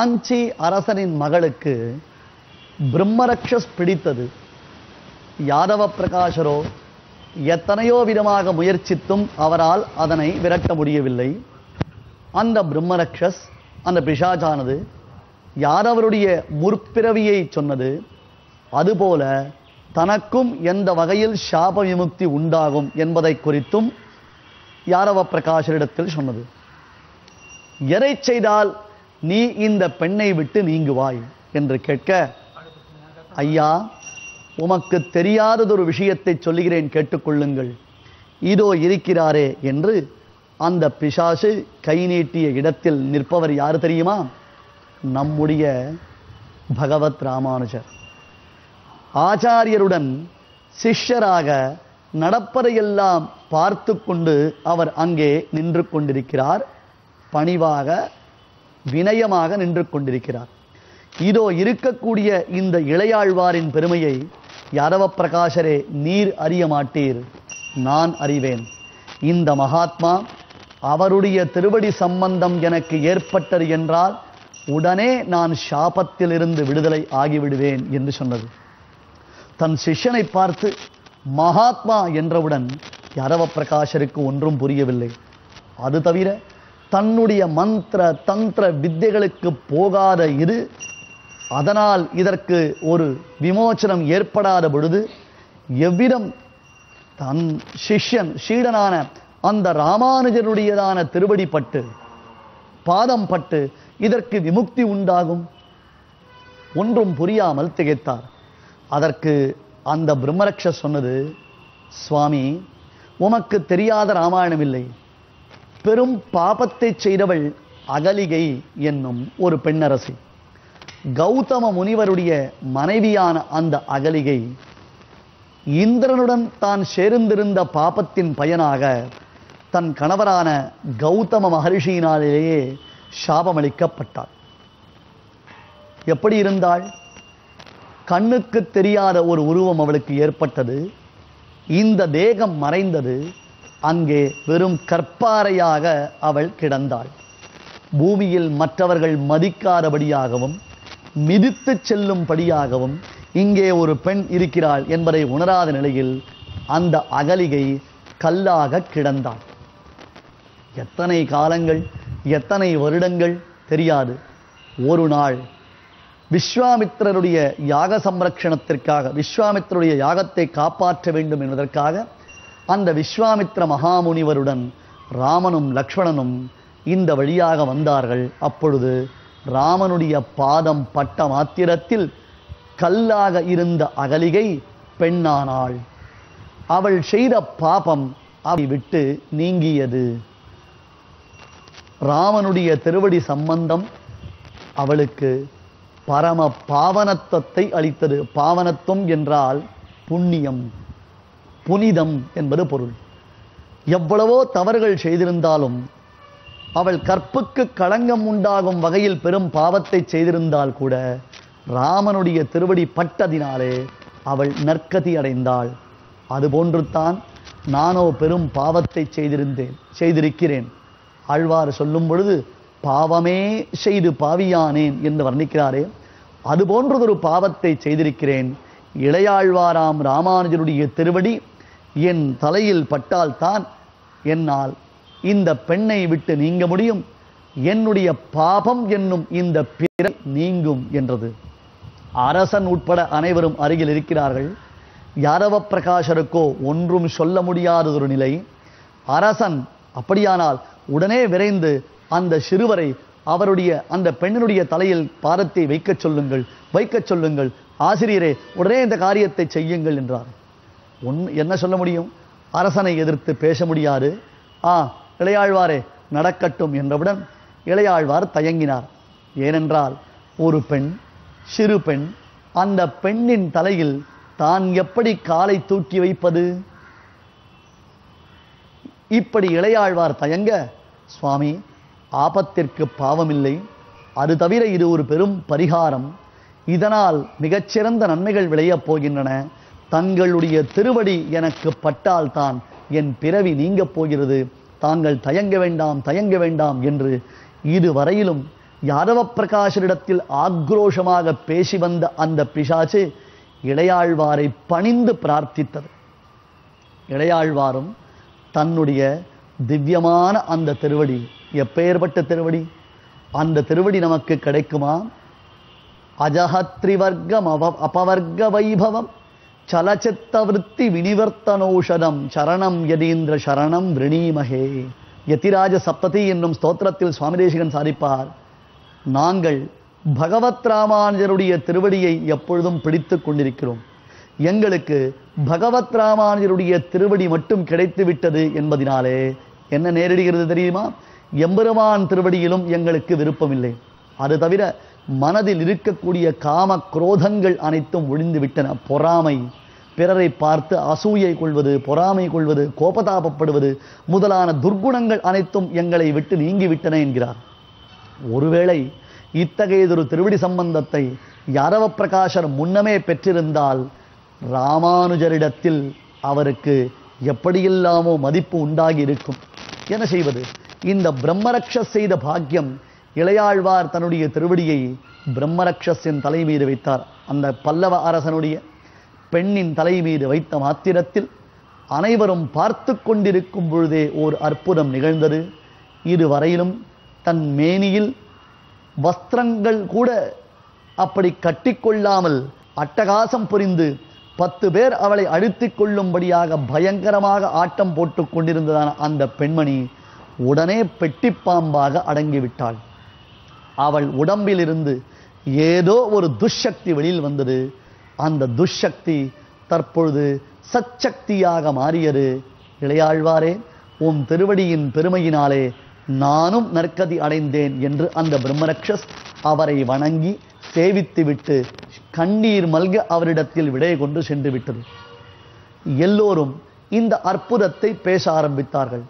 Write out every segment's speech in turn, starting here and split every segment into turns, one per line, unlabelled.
காஞ்சி அரசனின் மகளுக்கு பிரம்மரக்ஷஸ் பிடித்தது. யாதவ பிரகாஷரோ எத்தனையோ விதமாக முயற்சித்தும் அவரால் அதனை விரட்ட முடியவில்லை. அந்த பிரம்மரக்ஷஸ் அந்த பிஷாஜானது யாரவருடைய முற்பிறவியை சொன்னது அதுபோல தனக்கும் எந்த வகையில் சாப விமுக்தி உண்டாகும் என்பதை குறித்தும் யாரவ பிரகாஷரிடத்தில் சொன்னது. எதை செய்தால் நீ இந்த பெண்ணை விட்டு நீங்குவாய் என்று கேட்க ஐயா உமக்கு தெரியாததொரு விஷயத்தை சொல்லுகிறேன் கேட்டுக்கொள்ளுங்கள். இதோ இருக்கிறாரே என்று அந்த பிசாசு கை நீட்டிய இடத்தில் நிற்பவர் யார் தெரியுமா? நம்முடைய பகவத் ராமானுஜர். ஆச்சாரியருடன் சிஷ்யராக நடப்பதையெல்லாம் பார்த்து கொண்டு அவர் அங்கே நின்று கொண்டிருக்கிறார். பணிவாக வினயமாக நின்று கொண்டிருக்கிறார். இதோ இருக்கக்கூடிய இந்த இளையாழ்வாரின் பெருமையை யாரவ பிரகாஷரே நீர் அறிய மாட்டீர். நான் அறிவேன். இந்த மகாத்மா அவருடைய திருவடி சம்பந்தம் எனக்கு ஏற்பட்டது என்றால் உடனே நான் சாபத்திலிருந்து விடுதலை ஆகிவிடுவேன் என்று சொன்னது. தன் சிஷ்யனை பார்த்து மகாத்மா என்றவுடன் யாரவ பிரகாஷருக்கு ஒன்றும் புரியவில்லை. அது தவிர தன்னுடைய மந்திர தந்திர வித்தைகளுக்கு போகாத இது அதனால் இதற்கு ஒரு விமோச்சனம் ஏற்படாத பொழுது எவ்விதம் தன் சிஷ்யன் சீடனான அந்த ராமானுஜருடையதான திருவடி பட்டு பாதம் பட்டு இதற்கு விமுக்தி உண்டாகும்? ஒன்றும் புரியாமல் திகைத்தார். அதற்கு அந்த பிரம்மரக்ஷ சொன்னது சுவாமி உமக்கு தெரியாத ராமாயணம் இல்லை. பெரும் பாபத்தை செய்தவள் அகலிகை என்னும் ஒரு பெண்ணரசி. கௌதம முனிவருடைய மனைவியான அந்த அகலிகை இந்திரனுடன் தான் சேர்ந்திருந்த பாபத்தின் பயனாக தன் கணவரான கௌதம மகர்ஷியினாலேயே சாபமளிக்கப்பட்டாள். எப்படி இருந்தாள்? கண்ணுக்கு தெரியாத ஒரு உருவம் அவளுக்கு ஏற்பட்டது. இந்த தேகம் மறைந்தது. அங்கே வெறும் கற்பாறையாக அவள் கிடந்தாள். பூமியில் மற்றவர்கள் மதிக்காதபடியாகவும் மிதித்து செல்லும்படியாகவும் இங்கே ஒரு பெண் இருக்கிறாள் என்பதை உணராத நிலையில் அந்த அகலிகை கல்லாக கிடந்தாள். எத்தனை காலங்கள் எத்தனை வருடங்கள் தெரியாது. ஒரு நாள் விஸ்வாமித்திரருடைய யாக சம்ரக்ஷணத்திற்காக விஸ்வாமித்திரருடைய யாகத்தை காப்பாற்ற வேண்டும் என்பதற்காக அந்த விஸ்வாமித்திர மகாமுனிவருடன் ராமனும் லக்ஷ்மணனும் இந்த வழியாக வந்தார்கள். அப்பொழுது ராமனுடைய பாதம் பட்ட மாத்திரத்தில் கல்லாக இருந்த அகலிகை பெண்ணானாள். அவள் செய்த பாபம் அவளை விட்டு நீங்கியது. ராமனுடைய திருவடி சம்பந்தம் அவளுக்கு பரம பாவனத்துவத்தை அளித்தது. பாவனத்துவம் என்றால் புண்ணியம். புனிதம் என்பது பொருள். எவ்வளவோ தவறுகள் செய்திருந்தாலும் அவள் கற்புக்கு களங்கம் உண்டாகும் வகையில் பெரும் பாவத்தை செய்திருந்தால் கூட ராமனுடைய திருவடி பட்டதினாலே அவள் நற்கதி அடைந்தாள். அதுபோன்று தான் நானோ பெரும் பாவத்தை செய்திருந்தேன் செய்திருக்கிறேன். ஆழ்வார் சொல்லும் பொழுது பாவமே செய்து பாவியானேன் என்று வர்ணிக்கிறாரே. அதுபோன்றதொரு பாவத்தை செய்திருக்கிறேன். இளையாழ்வாராம் ராமானுஜருடைய திருவடி என் தலையில் பட்டால்தான் என்னால் இந்த பெண்ணை விட்டு நீங்க முடியும். என்னுடைய பாபம் என்னும் இந்த பிறை நீங்கும் என்றது. அரசன் உட்பட அனைவரும் அருகில் இருக்கிறார்கள். யாரவ பிரகாஷருக்கோ ஒன்றும் சொல்ல முடியாததொரு நிலை. அரசன் அப்படியானால் உடனே விரைந்து அந்த சிறுவரை அவருடைய அந்த பெண்ணினுடைய தலையில் பாரத்தை வைக்கச் சொல்லுங்கள் வைக்கச் சொல்லுங்கள். ஆசிரியரே உடனே இந்த காரியத்தை செய்யுங்கள் என்றார். ஒன் என்ன சொல்ல முடியும்? அரசனை எதிர்த்து பேச முடியாது. ஆ இளையாழ்வாரே நடக்கட்டும் என்றவுடன் இளையாழ்வார் தயங்கினார். ஏனென்றால் ஒரு பெண் சிறு பெண் அந்த பெண்ணின் தலையில் தான் எப்படி காலை தூக்கி வைப்பது? இப்படி இளையாழ்வார் தயங்க சுவாமி ஆபத்திற்கு பாவமில்லை. அது தவிர இது ஒரு பெரும் பரிகாரம். இதனால் மிகச்சிறந்த நன்மைகள் விளையப் போகின்றன. தங்களுடைய திருவடி எனக்கு பட்டால்தான். என் பிறவி நீங்கப் போகிறது. தாங்கள் தயங்க வேண்டாம் தயங்க வேண்டாம் என்று இதுவரையிலும் யாதவ பிரகாஷரிடத்தில் ஆக்ரோஷமாக பேசி வந்த அந்த பிசாசு இளையாழ்வாரை பணிந்து பிரார்த்தித்தது. இளையாழ்வாரும் தன்னுடைய திவ்யமான அந்த திருவடி எப்பேற்பட்ட திருவடி? அந்த திருவடி நமக்கு கிடைக்குமா? அஜஹத்ரிவர்க்கம் அவ அபவர்க்க வைபவம். சலச்சித்த வினிவர்த்தனோஷதம் சரணம் யதீந்திர சரணம் விரணீமகே. யதிராஜ சப்ததி என்னும் ஸ்தோத்திரத்தில் சுவாமி தேசிகன் சாதிப்பார். நாங்கள் பகவத் ராமானுஜருடைய திருவடியை எப்பொழுதும் பிடித்து கொண்டிருக்கிறோம். எங்களுக்கு பகவத் ராமானுஜருடைய திருவடி மட்டும் கிடைத்து விட்டது என்பதினாலே என்ன நேரிடுகிறது தெரியுமா? எம்பெருமான் திருவடியிலும் எங்களுக்கு விருப்பமில்லை. அது தவிர மனதில் இருக்கக்கூடிய காம குரோதங்கள் அனைத்தும் ஒழிந்து விட்டன பொறாமை பிறரை பார்த்து அசூயை கொள்வது பொறாமை கொள்வது கோபதாபப்படுவது முதலான துர்குணங்கள் அனைத்தும் எங்களை விட்டு நீங்கிவிட்டன என்கிறார். ஒருவேளை இத்தகையதொரு திருவடி சம்பந்தத்தை யாரவ பிரகாஷர் முன்னமே பெற்றிருந்தால் ராமானுஜரிடத்தில் அவருக்கு எப்படியெல்லாமோ மதிப்பு உண்டாகி இருக்கும் என்ன செய்வது? இந்த பிரம்மரக்ஷஸ் செய்த பாக்கியம் இளையாழ்வார் தன்னுடைய திருவடியை பிரம்மரக்ஷஸின் தலை மீது வைத்தார். அந்த பல்லவ அரசனுடைய பெண்ணின் தலை மீது வைத்த மாத்திரத்தில் அனைவரும் பார்த்து கொண்டிருக்கும் பொழுதே ஓர் அற்புதம் நிகழ்ந்தது. இதுவரையிலும் தன் மேனியில் வஸ்திரங்கள் கூட அப்படி கட்டிக்கொள்ளாமல் அட்டகாசம் புரிந்து பத்து பேர் அவளை அழுத்தி கொள்ளும்படியாக பயங்கரமாக ஆட்டம் போட்டு கொண்டிருந்ததான அந்த பெண்மணி உடனே பெட்டிப்பாம்பாக அடங்கிவிட்டாள். அவள் உடம்பிலிருந்து ஏதோ ஒரு துஷ்சக்தி வெளியில் வந்தது. அந்த துஷ்சக்தி தற்பொழுது சச்சக்தியாக மாறியது. இளையாழ்வாரே உம் திருவடியின் பெருமையினாலே நானும் நற்கதி அடைந்தேன் என்று அந்த பிரம்மரக்ஷஸ் அவரை வணங்கி சேவித்துவிட்டு கண்ணீர் மல்க அவரிடத்தில் விடை கொண்டு சென்று விட்டது. எல்லோரும் இந்த அற்புதத்தை பேச ஆரம்பித்தார்கள்.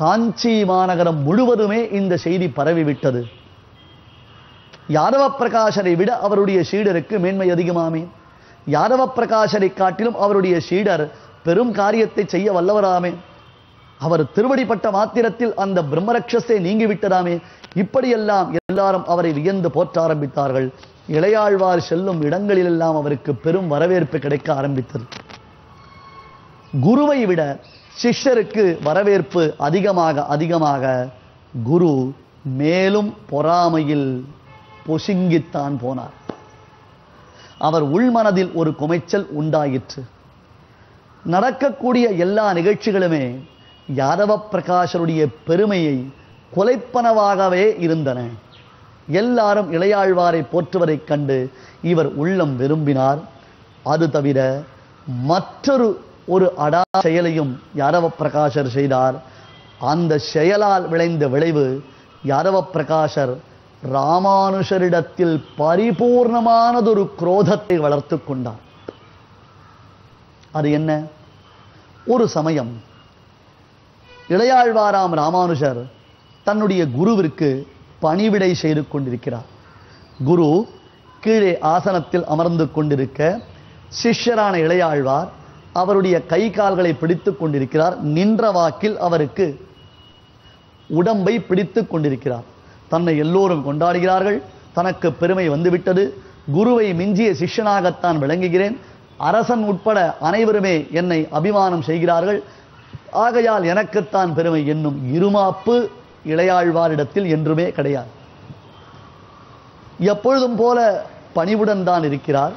காஞ்சி மாநகரம் முழுவதுமே இந்த செய்தி பரவிவிட்டது யாதவ பிரகாஷரை விட அவருடைய சீடருக்கு மேன்மை அதிகமாமே. யாதவ பிரகாஷரை காட்டிலும் அவருடைய சீடர் பெரும் காரியத்தை செய்ய வல்லவராமே. அவர் திருவடிப்பட்ட மாத்திரத்தில் அந்த பிரம்மரக்ஷஸே நீங்கிவிட்டதாமே. இப்படியெல்லாம் எல்லாரும் அவரை வியந்து போற்ற ஆரம்பித்தார்கள். இளையாழ்வார் செல்லும் இடங்களிலெல்லாம் அவருக்கு பெரும் வரவேற்பு கிடைக்க ஆரம்பித்தது. குருவை விட சிஷ்யருக்கு வரவேற்பு அதிகமாக அதிகமாக குரு மேலும் பொறாமையில் பொசுங்கித்தான் போனார். அவர் உள்மனதில் ஒரு குமைச்சல் உண்டாயிற்று. நடக்கக்கூடிய எல்லா நிகழ்ச்சிகளுமே யாதவ பிரகாஷருடைய பெருமையை கொலைப்பனவாகவே இருந்தன. எல்லாரும் இளையாழ்வாரை போற்றுவதைக் கண்டு இவர் உள்ளம் விரும்பினார். அது தவிர மற்றொரு ஒரு அடா செயலையும் யாதவ பிரகாஷர் செய்தார். அந்த செயலால் விளைந்த விளைவு யாதவ பிரகாஷர் ராமானுஷரிடத்தில் பரிபூர்ணமானதொரு குரோதத்தை வளர்த்து கொண்டார் அது என்ன? ஒரு சமயம் இளையாழ்வாராம் ராமானுஷர் தன்னுடைய குருவிற்கு பணிவிடை செய்து கொண்டிருக்கிறார். குரு கீழே ஆசனத்தில் அமர்ந்து கொண்டிருக்க சிஷ்யரான இளையாழ்வார் அவருடைய கை கால்களை பிடித்துக் கொண்டிருக்கிறார். நின்ற வாக்கில் அவருக்கு உடம்பை பிடித்துக் கொண்டிருக்கிறார். தன்னை எல்லோரும் கொண்டாடுகிறார்கள். தனக்கு பெருமை வந்துவிட்டது. குருவை மிஞ்சிய சிஷ்யனாகத்தான் விளங்குகிறேன். அரசன் உட்பட அனைவருமே என்னை அபிமானம் செய்கிறார்கள். ஆகையால் எனக்குத்தான் பெருமை என்னும் இருமாப்பு இளையாழ்வாரிடத்தில் என்றுமே கிடையாது. எப்பொழுதும் போல பணிவுடன் தான் இருக்கிறார்.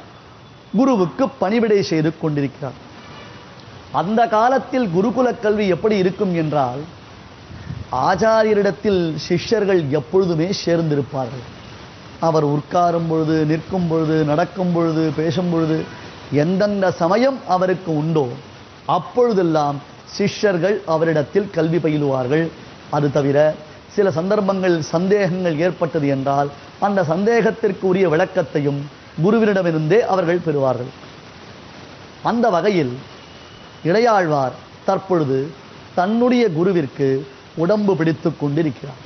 குருவுக்கு பணிவிடை செய்து கொண்டிருக்கிறார். அந்த காலத்தில் குருகுல கல்வி எப்படி இருக்கும் என்றால் ஆச்சாரியரிடத்தில் சிஷ்யர்கள் எப்பொழுதுமே சேர்ந்திருப்பார்கள். அவர் உட்காரும் பொழுது நிற்கும் பொழுது நடக்கும் பொழுது பேசும் பொழுது எந்தெந்த சமயம் அவருக்கு உண்டோ அப்பொழுதெல்லாம் சிஷ்யர்கள் அவரிடத்தில் கல்வி பயிலுவார்கள். அது தவிர சில சந்தர்ப்பங்கள் சந்தேகங்கள் ஏற்பட்டது என்றால் அந்த சந்தேகத்திற்கு உரிய விளக்கத்தையும் குருவினிடமிருந்தே அவர்கள் பெறுவார்கள். அந்த வகையில் இளையாழ்வார் தற்பொழுது தன்னுடைய குருவிற்கு உடம்பு பிடித்துக் கொண்டிருக்கிறார்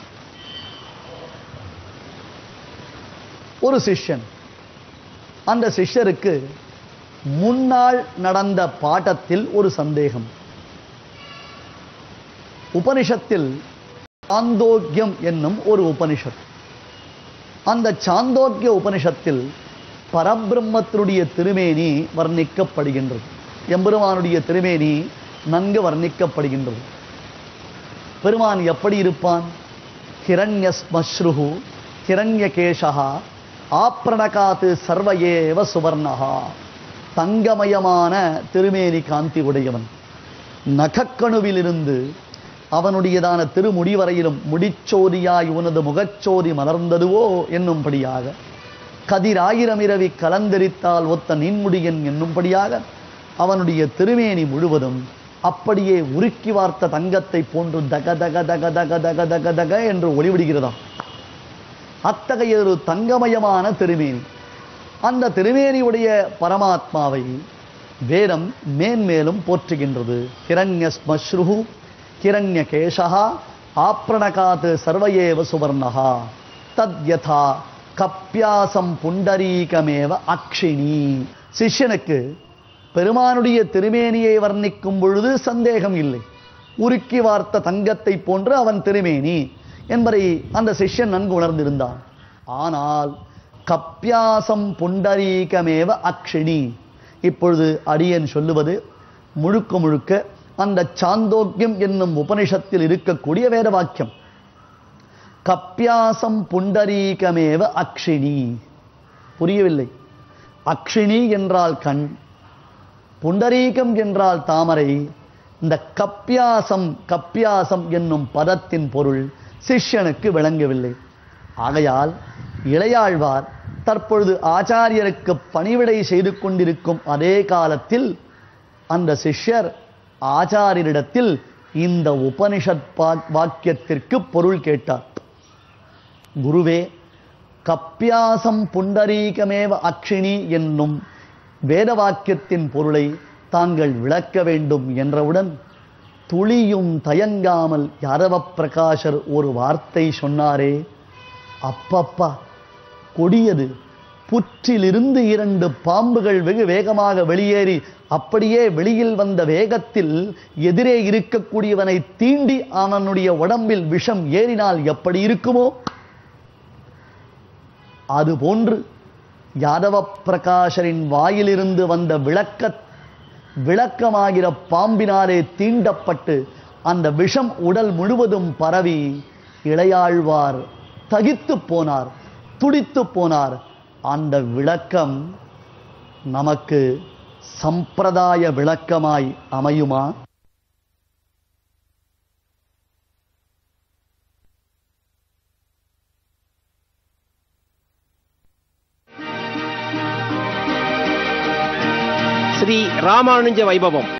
ஒரு சிஷ்யன் அந்த சிஷ்யருக்கு முன்னால் நடந்த பாட்டத்தில் ஒரு சந்தேகம். உபனிஷத்தில் சாந்தோக்கியம் என்னும் ஒரு உபனிஷத். அந்த சாந்தோக்கிய உபனிஷத்தில் பரபிரம்மத்தினுடைய திருமேனி வர்ணிக்கப்படுகின்றது. எம்பெருமானுடைய திருமேனி நன்கு வர்ணிக்கப்படுகின்றது. பெருமான் எப்படி இருப்பான்? ஹிரண்யஸ்மஸ்ருஹு ஹிரண்யகேஷா ஆப்ரணகாத்து சர்வயேவ சுவர்ணகா தங்கமயமான திருமேனி காந்தி உடையவன். நகக்கணுவிலிருந்து அவனுடையதான திருமுடி வரையிலும் முடிச்சோதியாய் உனது முகச்சோதி மலர்ந்ததுவோ என்னும்படியாக. கதிராயிரம் இரவி கலந்தரித்தால் ஒத்த நின்முடியன் என்னும்படியாக அவனுடைய திருமேனி முழுவதும் அப்படியே உருக்கி வார்த்த தங்கத்தை போன்று தக தக தக தக தக தக தக என்று ஒளிவிடுகிறதாம். அத்தகைய ஒரு தங்கமயமான திருமேனி. அந்த திருமேனியுடைய பரமாத்மாவை வேதம் மேன்மேலும் போற்றுகின்றது. கிரண்ய ஸ்மஸ்ருஹு ஹிரண்ய ஆப்ரணகாத் சர்வயேவ சுவர்ணகா தத்யதா கப்யாசம் புண்டரீகமேவ அக்ஷினி சிஷ்யனுக்கு பெருமானுடைய திருமேனியை வர்ணிக்கும் பொழுது சந்தேகம் இல்லை. உருக்கி வார்த்த தங்கத்தை போன்று அவன் திருமேனி என்பதை அந்த சிஷ்யன் நன்கு உணர்ந்திருந்தான். ஆனால் கப்பியாசம் புண்டரீகமேவ அக்ஷினி இப்பொழுது அடியன் சொல்லுவது முழுக்க முழுக்க அந்த சாந்தோக்கியம் என்னும் உபனிஷத்தில் இருக்கக்கூடிய வேத வாக்கியம் கப்பியாசம் புண்டரீகமேவ அக்ஷினி புரியவில்லை. அக்ஷினி என்றால் கண் புண்டரீகம் என்றால் தாமரை இந்த கப்பியாசம் கப்பியாசம் என்னும் பதத்தின் பொருள் சிஷ்யனுக்கு விளங்கவில்லை. ஆகையால் இளையாழ்வார் தற்பொழுது ஆச்சாரியருக்கு பணிவிடை செய்து கொண்டிருக்கும் அதே காலத்தில் அந்த சிஷ்யர் ஆச்சாரியரிடத்தில் இந்த உபனிஷத் வாக்கியத்திற்கு பொருள் கேட்டார். குருவே கப்பியாசம் புண்டரீகமேவ அக்ஷினி என்னும் வேத வாக்கியத்தின் பொருளை தாங்கள் விளக்க வேண்டும் என்றவுடன் துளியும் தயங்காமல் யாரவ பிரகாஷர் ஒரு வார்த்தை சொன்னாரே. அப்பப்பா கொடியது. புற்றிலிருந்து இரண்டு பாம்புகள் வெகு வேகமாக வெளியேறி அப்படியே வெளியில் வந்த வேகத்தில் எதிரே இருக்கக்கூடியவனை தீண்டி அவனுடைய உடம்பில் விஷம் ஏறினால் எப்படி இருக்குமோ? அதுபோன்று யாதவ பிரகாஷரின் வாயிலிருந்து வந்த விளக்க விளக்கமாகிற பாம்பினாலே தீண்டப்பட்டு அந்த விஷம் உடல் முழுவதும் பரவி இளையாழ்வார் தகித்து போனார் துடித்து போனார். அந்த விளக்கம் நமக்கு சம்பிரதாய விளக்கமாய் அமையுமா?
ஸ்ரீ ராமானுஜ வைபவம்.